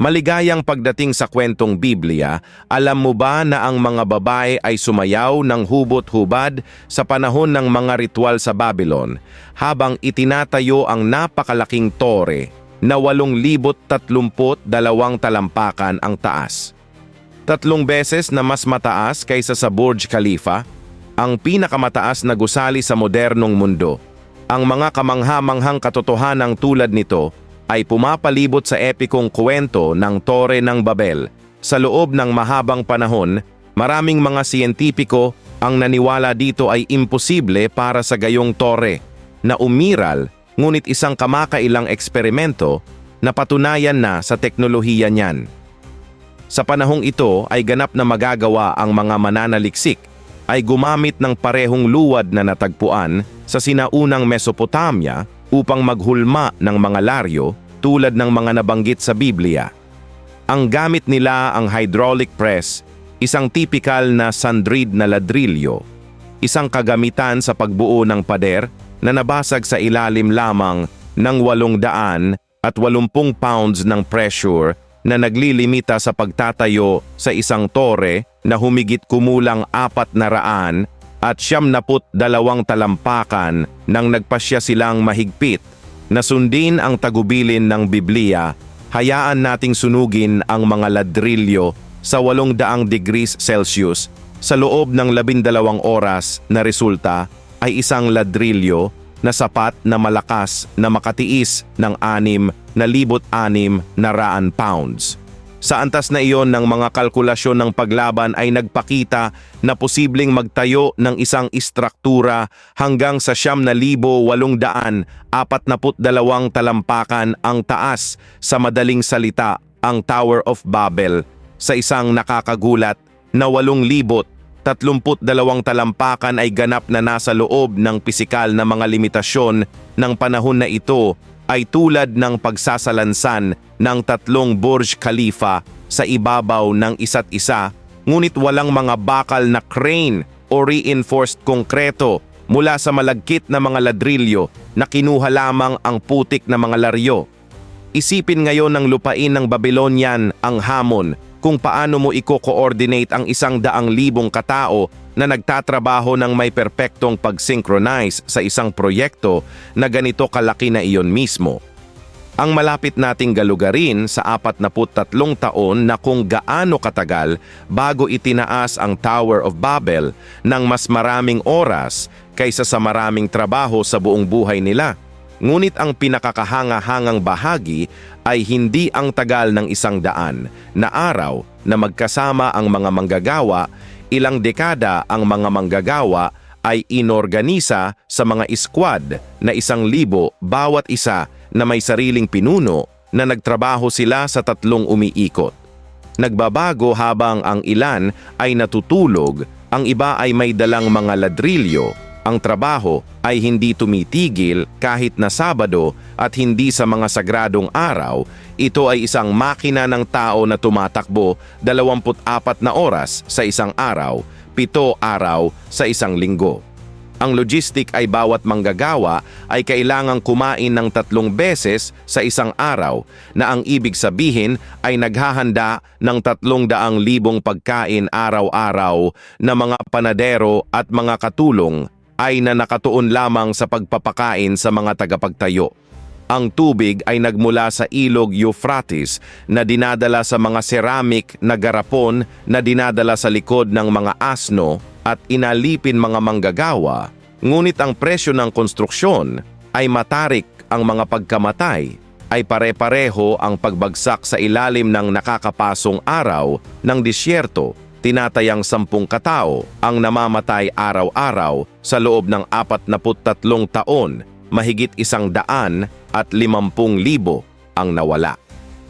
Maligayang pagdating sa kwentong Biblia, alam mo ba na ang mga babae ay sumayaw ng hubot-hubad sa panahon ng mga ritual sa Babylon habang itinatayo ang napakalaking tore na 832 talampakan ang taas. Tatlong beses na mas mataas kaysa sa Burj Khalifa, ang pinakamataas na gusali sa modernong mundo. Ang mga kamangha-manghang katotohanang tulad nito ay pumapalibot sa epikong kwento ng Tore ng Babel. Sa loob ng mahabang panahon, maraming mga siyentipiko ang naniwala dito ay imposible para sa gayong tore na umiral ngunit isang kamakailang eksperimento na patunayan na sa teknolohiya niyan. Sa panahong ito ay ganap na magagawa ang mga mananaliksik ay gumamit ng parehong luwad na natagpuan sa sinaunang Mesopotamia upang maghulma ng mga laryo tulad ng mga nabanggit sa Biblia. Ang gamit nila ang hydraulic press, isang typical na sandrid na ladrilyo, isang kagamitan sa pagbuo ng pader na nabasag sa ilalim lamang ng 800 at 80 pounds ng pressure na naglilimita sa pagtatayo sa isang tore na humigit kumulang apat na raan at siyam naput dalawang talampakan nang nagpasya silang mahigpit na sundin ang tagubilin ng Biblia, hayaan nating sunugin ang mga ladrilyo sa 800 degrees Celsius sa loob ng 12 oras na resulta ay isang ladrilyo na sapat na malakas na makatiis ng anim na libot anim na raan pounds. Sa antas na iyon ng mga kalkulasyon ng paglaban ay nagpakita na posibleng magtayo ng isang istruktura hanggang sa siyam na libo walong daan apat naput dalawang talampakan ang taas sa madaling salita ang Tower of Babel sa isang nakakagulat na walong libot 32 talampakan ay ganap na nasa loob ng pisikal na mga limitasyon ng panahon na ito ay tulad ng pagsasalansan ng tatlong Burj Khalifa sa ibabaw ng isa't isa ngunit walang mga bakal na crane o reinforced konkreto mula sa malagkit na mga ladrilyo na kinuha lamang ang putik na mga laryo. Isipin ngayon ng lupain ng Babylonian ang hamon kung paano mo i-coordinate ang isang daang libong katao na nagtatrabaho ng may perpektong pag-synchronize sa isang proyekto na ganito kalaki na iyon mismo. Ang malapit nating galugarin sa 43 taon na kung gaano katagal bago itinaas ang Tower of Babel ng mas maraming oras kaysa sa maraming trabaho sa buong buhay nila. Ngunit ang pinakakahanga-hangang bahagi ay hindi ang tagal ng isang daan na araw na magkasama ang mga manggagawa ilang dekada ang mga manggagawa ay inorganisa sa mga squad na isang libo bawat isa na may sariling pinuno na nagtrabaho sila sa tatlong umiikot. Nagbabago habang ang ilan ay natutulog, ang iba ay may dalang mga ladrilyo, ang trabaho ay hindi tumitigil kahit na Sabado at hindi sa mga sagradong araw, ito ay isang makina ng tao na tumatakbo 24 na oras sa isang araw, pito araw sa isang linggo. Ang logistic ay bawat manggagawa ay kailangang kumain ng tatlong beses sa isang araw na ang ibig sabihin ay naghahanda ng tatlong daang libong pagkain araw-araw na mga panadero at mga katulong ay na nakatuon lamang sa pagpapakain sa mga tagapagtayo. Ang tubig ay nagmula sa ilog Euphrates na dinadala sa mga ceramic na garapon na dinadala sa likod ng mga asno at inalipin mga manggagawa, ngunit ang presyo ng konstruksyon ay matarik ang mga pagkamatay ay pare-pareho ang pagbagsak sa ilalim ng nakakapasong araw ng disyerto tinatayang sampung katao ang namamatay araw-araw sa loob ng 43 taon, mahigit isang daan at limampung libo ang nawala.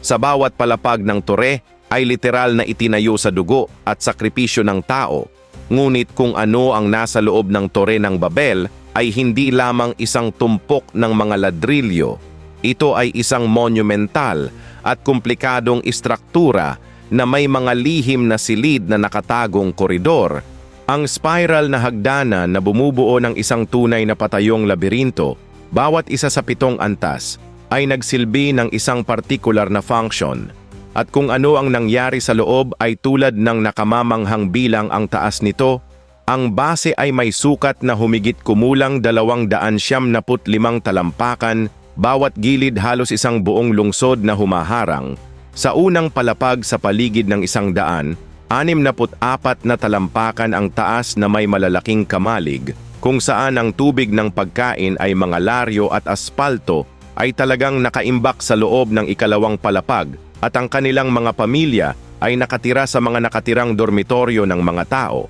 Sa bawat palapag ng tore ay literal na itinayo sa dugo at sakripisyo ng tao Ngunit kung ano ang nasa loob ng tore ng Babel ay hindi lamang isang tumpok ng mga ladrilyo. Ito ay isang monumental at komplikadong istruktura na may mga lihim na silid na nakatagong koridor. Ang spiral na hagdanan na bumubuo ng isang tunay na patayong labirinto, bawat isa sa pitong antas, ay nagsilbi ng isang partikular na function. at kung ano ang nangyari sa loob ay tulad ng nakamamanghang bilang ang taas nito, ang base ay may sukat na humigit kumulang dalawang daan siyam naput limang talampakan, bawat gilid halos isang buong lungsod na humaharang. Sa unang palapag sa paligid ng isang daan, anim naput apat na talampakan ang taas na may malalaking kamalig, kung saan ang tubig ng pagkain ay mga laryo at aspalto ay talagang nakaimbak sa loob ng ikalawang palapag at ang kanilang mga pamilya ay nakatira sa mga nakatirang dormitoryo ng mga tao.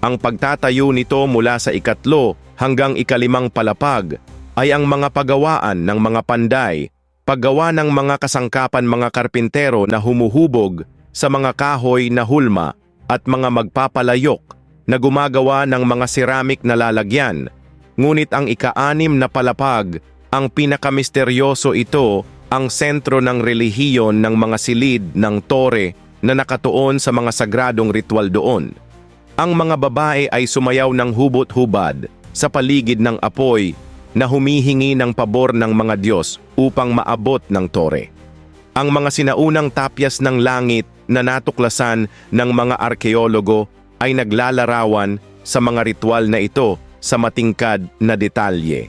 Ang pagtatayo nito mula sa ikatlo hanggang ikalimang palapag ay ang mga pagawaan ng mga panday, paggawa ng mga kasangkapan mga karpintero na humuhubog sa mga kahoy na hulma at mga magpapalayok na gumagawa ng mga ceramik na lalagyan. Ngunit ang ika-anim na palapag, ang pinakamisteryoso ito ang sentro ng relihiyon ng mga silid ng tore na nakatuon sa mga sagradong ritual doon. Ang mga babae ay sumayaw ng hubot-hubad sa paligid ng apoy na humihingi ng pabor ng mga Diyos upang maabot ng tore. Ang mga sinaunang tapyas ng langit na natuklasan ng mga arkeologo ay naglalarawan sa mga ritual na ito sa matingkad na detalye.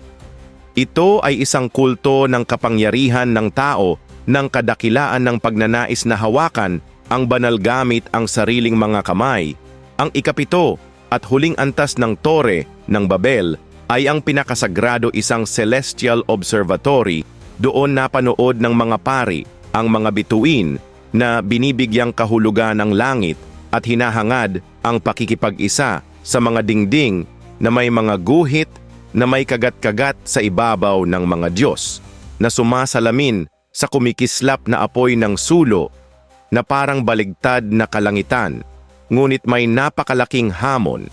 Ito ay isang kulto ng kapangyarihan ng tao ng kadakilaan ng pagnanais na hawakan ang banal gamit ang sariling mga kamay. Ang ikapito at huling antas ng tore ng Babel ay ang pinakasagrado isang celestial observatory doon napanood ng mga pari ang mga bituin na binibigyang kahulugan ng langit at hinahangad ang pakikipag-isa sa mga dingding na may mga guhit na may kagat-kagat sa ibabaw ng mga Diyos na sumasalamin sa kumikislap na apoy ng sulo na parang baligtad na kalangitan, ngunit may napakalaking hamon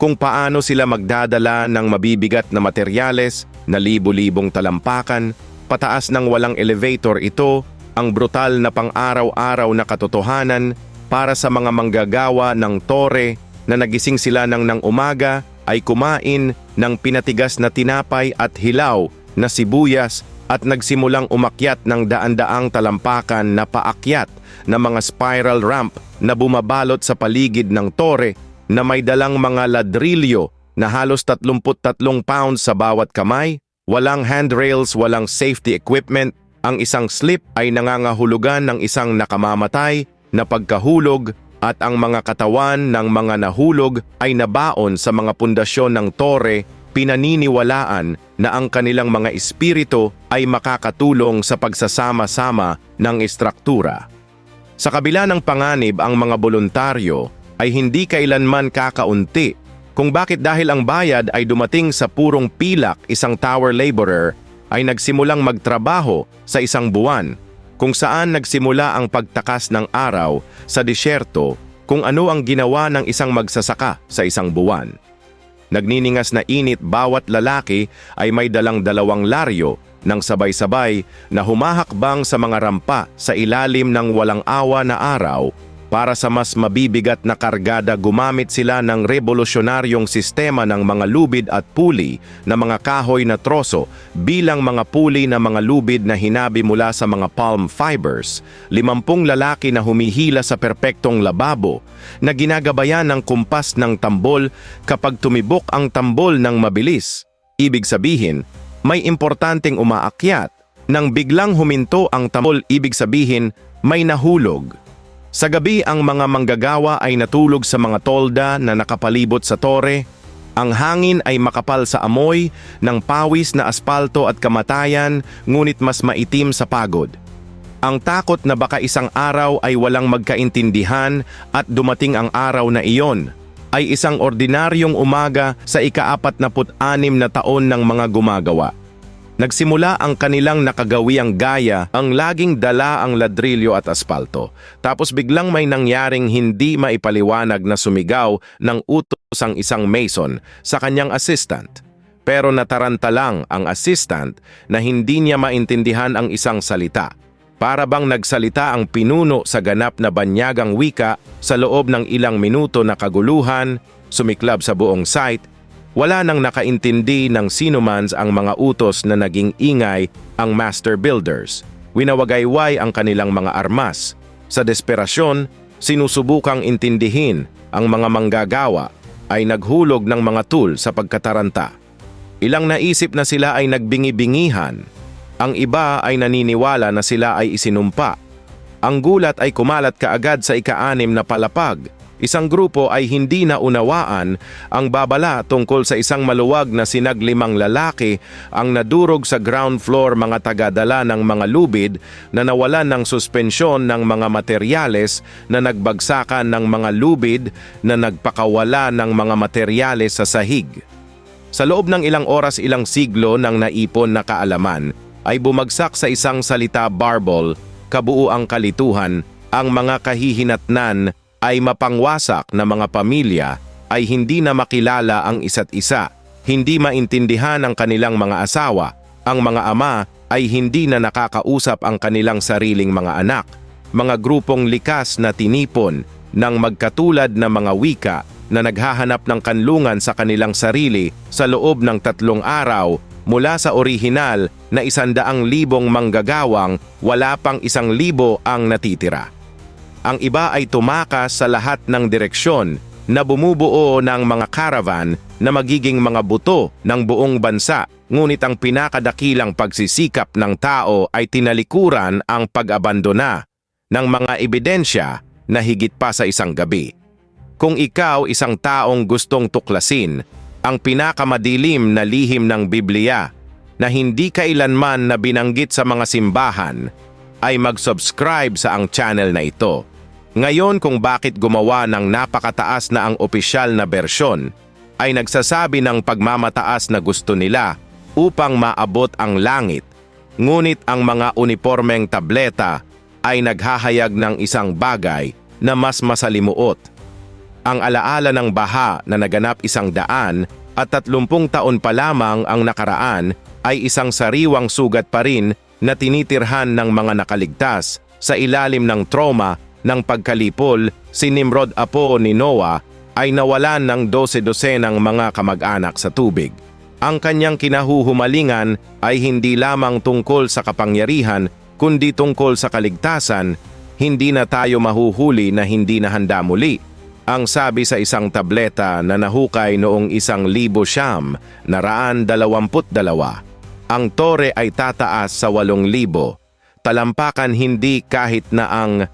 kung paano sila magdadala ng mabibigat na materyales na libo-libong talampakan, pataas ng walang elevator ito, ang brutal na pang-araw-araw na katotohanan para sa mga manggagawa ng tore na nagising sila ng ng umaga ay kumain ng pinatigas na tinapay at hilaw na sibuyas at nagsimulang umakyat ng daan-daang talampakan na paakyat na mga spiral ramp na bumabalot sa paligid ng tore na may dalang mga ladrilyo na halos 33 pounds sa bawat kamay, walang handrails, walang safety equipment, ang isang slip ay nangangahulugan ng isang nakamamatay na pagkahulog at ang mga katawan ng mga nahulog ay nabaon sa mga pundasyon ng tore, pinaniniwalaan na ang kanilang mga espiritu ay makakatulong sa pagsasama-sama ng estruktura. Sa kabila ng panganib ang mga voluntaryo ay hindi kailanman kakaunti kung bakit dahil ang bayad ay dumating sa purong pilak isang tower laborer ay nagsimulang magtrabaho sa isang buwan kung saan nagsimula ang pagtakas ng araw sa disyerto kung ano ang ginawa ng isang magsasaka sa isang buwan. Nagniningas na init bawat lalaki ay may dalang dalawang laryo ng sabay-sabay na humahakbang sa mga rampa sa ilalim ng walang awa na araw para sa mas mabibigat na kargada gumamit sila ng revolusyonaryong sistema ng mga lubid at puli na mga kahoy na troso bilang mga puli na mga lubid na hinabi mula sa mga palm fibers, limampung lalaki na humihila sa perpektong lababo na ginagabayan ng kumpas ng tambol kapag tumibok ang tambol ng mabilis. Ibig sabihin, may importanteng umaakyat. Nang biglang huminto ang tambol, ibig sabihin, may nahulog. Sa gabi ang mga manggagawa ay natulog sa mga tolda na nakapalibot sa tore. Ang hangin ay makapal sa amoy ng pawis na aspalto at kamatayan ngunit mas maitim sa pagod. Ang takot na baka isang araw ay walang magkaintindihan at dumating ang araw na iyon ay isang ordinaryong umaga sa ika-apat-na-put-anim na taon ng mga gumagawa. Nagsimula ang kanilang nakagawiang gaya ang laging dala ang ladrilyo at aspalto. Tapos biglang may nangyaring hindi maipaliwanag na sumigaw ng utos ang isang mason sa kanyang assistant. Pero nataranta lang ang assistant na hindi niya maintindihan ang isang salita. Para bang nagsalita ang pinuno sa ganap na banyagang wika sa loob ng ilang minuto na kaguluhan, sumiklab sa buong site wala nang nakaintindi ng sinumans ang mga utos na naging ingay ang master builders. Winawagayway ang kanilang mga armas Sa desperasyon, sinusubukang intindihin ang mga manggagawa ay naghulog ng mga tool sa pagkataranta. Ilang naisip na sila ay nagbingi-bingihan. Ang iba ay naniniwala na sila ay isinumpa. Ang gulat ay kumalat kaagad sa ika-anim na palapag. Isang grupo ay hindi na unawaan ang babala tungkol sa isang maluwag na sinaglimang lalaki ang nadurog sa ground floor mga tagadala ng mga lubid na nawalan ng suspensyon ng mga materyales na nagbagsakan ng mga lubid na nagpakawala ng mga materyales sa sahig. Sa loob ng ilang oras ilang siglo ng naipon na kaalaman ay bumagsak sa isang salita barbol, kabuuang kalituhan, ang mga kahihinatnan ay mapangwasak na mga pamilya ay hindi na makilala ang isa't isa, hindi maintindihan ang kanilang mga asawa, ang mga ama ay hindi na nakakausap ang kanilang sariling mga anak, mga grupong likas na tinipon ng magkatulad na mga wika na naghahanap ng kanlungan sa kanilang sarili sa loob ng tatlong araw mula sa orihinal na isandaang libong manggagawang wala pang isang libo ang natitira. Ang iba ay tumakas sa lahat ng direksyon na bumubuo ng mga caravan na magiging mga buto ng buong bansa, ngunit ang pinakadakilang pagsisikap ng tao ay tinalikuran ang pag-abandona ng mga ebidensya na higit pa sa isang gabi. Kung ikaw isang taong gustong tuklasin ang pinakamadilim na lihim ng Biblia na hindi kailanman na binanggit sa mga simbahan, ay mag-subscribe sa ang channel na ito. Ngayon kung bakit gumawa ng napakataas na ang opisyal na bersyon, ay nagsasabi ng pagmamataas na gusto nila upang maabot ang langit. Ngunit ang mga uniformeng tableta ay naghahayag ng isang bagay na mas masalimuot. Ang alaala ng baha na naganap isang daan at tatlumpung taon pa lamang ang nakaraan ay isang sariwang sugat pa rin na tinitirhan ng mga nakaligtas sa ilalim ng trauma ng pagkalipol, si Nimrod Apo ni Noah ay nawalan ng dose-dose ng mga kamag-anak sa tubig. Ang kanyang kinahuhumalingan ay hindi lamang tungkol sa kapangyarihan kundi tungkol sa kaligtasan, hindi na tayo mahuhuli na hindi na handa muli. Ang sabi sa isang tableta na nahukay noong isang libo siyam na raan dalawamput dalawa. Ang tore ay tataas sa walong libo. Talampakan hindi kahit na ang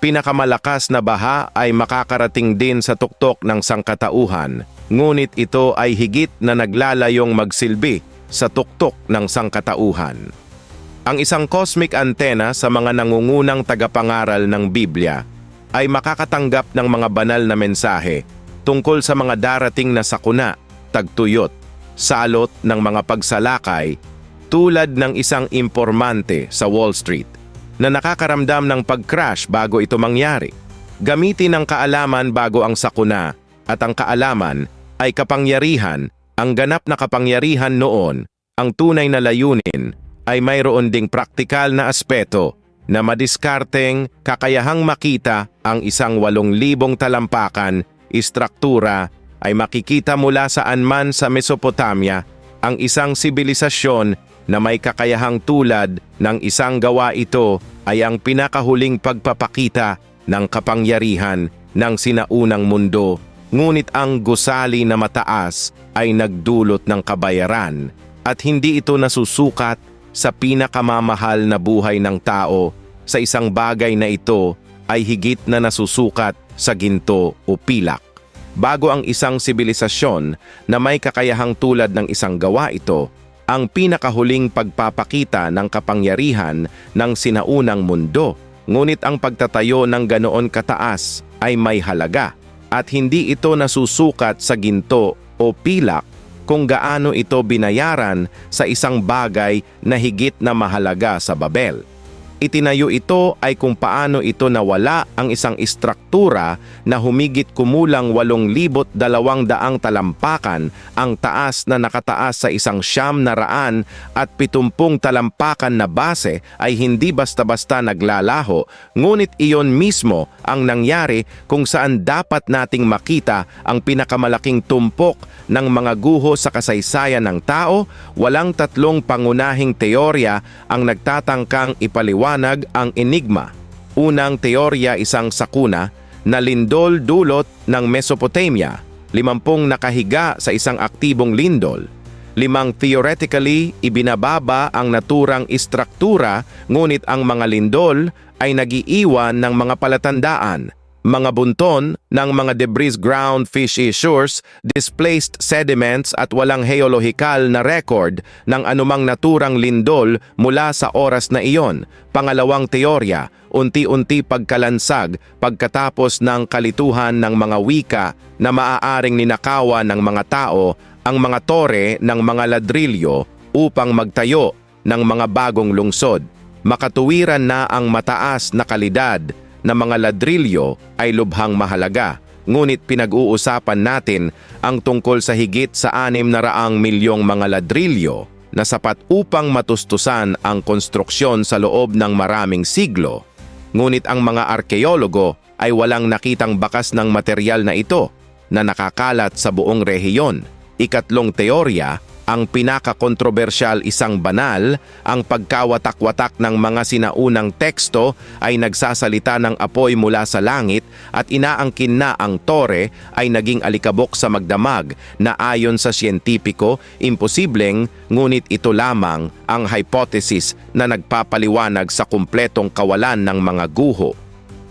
Pinakamalakas na baha ay makakarating din sa tuktok ng sangkatauhan, ngunit ito ay higit na naglalayong magsilbi sa tuktok ng sangkatauhan. Ang isang cosmic antenna sa mga nangungunang tagapangaral ng Biblia ay makakatanggap ng mga banal na mensahe tungkol sa mga darating na sakuna, tagtuyot, salot ng mga pagsalakay tulad ng isang impormante sa Wall Street na nakakaramdam ng pag-crash bago ito mangyari. Gamitin ang kaalaman bago ang sakuna at ang kaalaman ay kapangyarihan, ang ganap na kapangyarihan noon, ang tunay na layunin ay mayroon ding praktikal na aspeto na madiskarteng kakayahang makita ang isang walong libong talampakan, istruktura ay makikita mula saan man sa Mesopotamia ang isang sibilisasyon na may kakayahang tulad ng isang gawa ito ay ang pinakahuling pagpapakita ng kapangyarihan ng sinaunang mundo, ngunit ang gusali na mataas ay nagdulot ng kabayaran at hindi ito nasusukat sa pinakamamahal na buhay ng tao sa isang bagay na ito ay higit na nasusukat sa ginto o pilak. Bago ang isang sibilisasyon na may kakayahang tulad ng isang gawa ito, ang pinakahuling pagpapakita ng kapangyarihan ng sinaunang mundo. Ngunit ang pagtatayo ng ganoon kataas ay may halaga at hindi ito nasusukat sa ginto o pilak kung gaano ito binayaran sa isang bagay na higit na mahalaga sa Babel. Itinayo ito ay kung paano ito nawala ang isang istruktura na humigit kumulang 8,200 talampakan ang taas na nakataas sa isang siyam na raan at pitumpung talampakan na base ay hindi basta-basta naglalaho ngunit iyon mismo ang nangyari kung saan dapat nating makita ang pinakamalaking tumpok ng mga guho sa kasaysayan ng tao, walang tatlong pangunahing teorya ang nagtatangkang ipaliwanag ang enigma. Unang teorya isang sakuna na lindol dulot ng Mesopotamia, limampung nakahiga sa isang aktibong lindol. Limang theoretically, ibinababa ang naturang istruktura ngunit ang mga lindol ay nagiiwan ng mga palatandaan, mga bunton ng mga debris ground fishy shores, displaced sediments at walang geolohikal na record ng anumang naturang lindol mula sa oras na iyon. Pangalawang teorya, unti-unti pagkalansag pagkatapos ng kalituhan ng mga wika na maaaring ninakawa ng mga tao ang mga tore ng mga ladrilyo upang magtayo ng mga bagong lungsod. Makatuwiran na ang mataas na kalidad na mga ladrilyo ay lubhang mahalaga. Ngunit pinag-uusapan natin ang tungkol sa higit sa anim na raang milyong mga ladrilyo na sapat upang matustusan ang konstruksyon sa loob ng maraming siglo. Ngunit ang mga arkeologo ay walang nakitang bakas ng material na ito na nakakalat sa buong rehiyon. Ikatlong teorya, ang pinakakontrobersyal isang banal, ang pagkawatak-watak ng mga sinaunang teksto ay nagsasalita ng apoy mula sa langit at inaangkin na ang tore ay naging alikabok sa magdamag na ayon sa siyentipiko, imposibleng ngunit ito lamang ang hypothesis na nagpapaliwanag sa kumpletong kawalan ng mga guho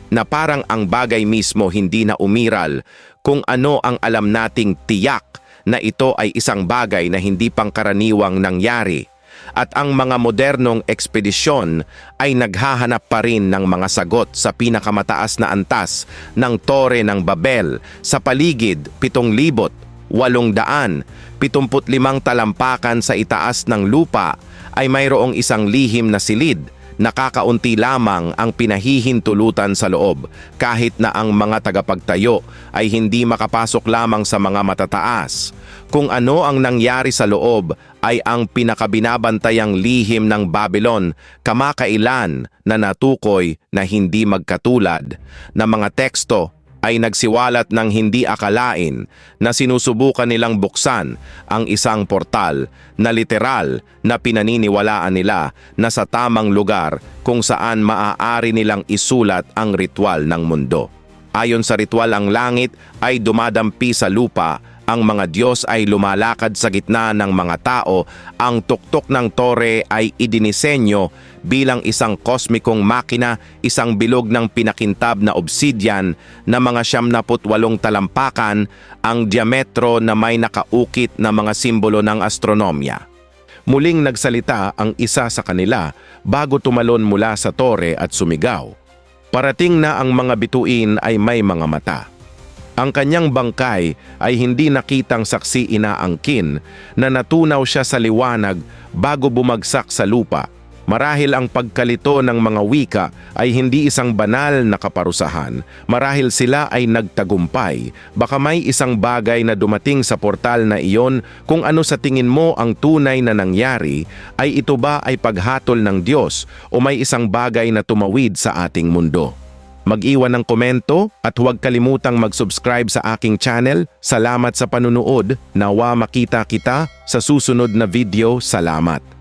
na parang ang bagay mismo hindi na umiral. Kung ano ang alam nating tiyak na ito ay isang bagay na hindi pangkaraniwang nangyari at ang mga modernong ekspedisyon ay naghahanap pa rin ng mga sagot sa pinakamataas na antas ng Tore ng Babel sa paligid 7,800, 75 talampakan sa itaas ng lupa ay mayroong isang lihim na silid nakakaunti lamang ang pinahihintulutan sa loob kahit na ang mga tagapagtayo ay hindi makapasok lamang sa mga matataas. Kung ano ang nangyari sa loob ay ang pinakabinabantayang lihim ng Babylon kamakailan na natukoy na hindi magkatulad na mga teksto ay nagsiwalat ng hindi akalain na sinusubukan nilang buksan ang isang portal na literal na pinaniniwalaan nila na sa tamang lugar kung saan maaari nilang isulat ang ritual ng mundo. Ayon sa ritual ang langit ay dumadampi sa lupa ang mga Diyos ay lumalakad sa gitna ng mga tao, ang tuktok ng tore ay idinisenyo bilang isang kosmikong makina, isang bilog ng pinakintab na obsidian na mga siyam na putwalong talampakan, ang diametro na may nakaukit na mga simbolo ng astronomya. Muling nagsalita ang isa sa kanila bago tumalon mula sa tore at sumigaw. Parating na ang mga bituin ay may mga mata. Ang kanyang bangkay ay hindi nakitang saksi inaangkin na natunaw siya sa liwanag bago bumagsak sa lupa. Marahil ang pagkalito ng mga wika ay hindi isang banal na kaparusahan. Marahil sila ay nagtagumpay. Baka may isang bagay na dumating sa portal na iyon kung ano sa tingin mo ang tunay na nangyari ay ito ba ay paghatol ng Diyos o may isang bagay na tumawid sa ating mundo. Mag-iwan ng komento at huwag kalimutang mag-subscribe sa aking channel. Salamat sa panunood. Nawa makita kita sa susunod na video. Salamat.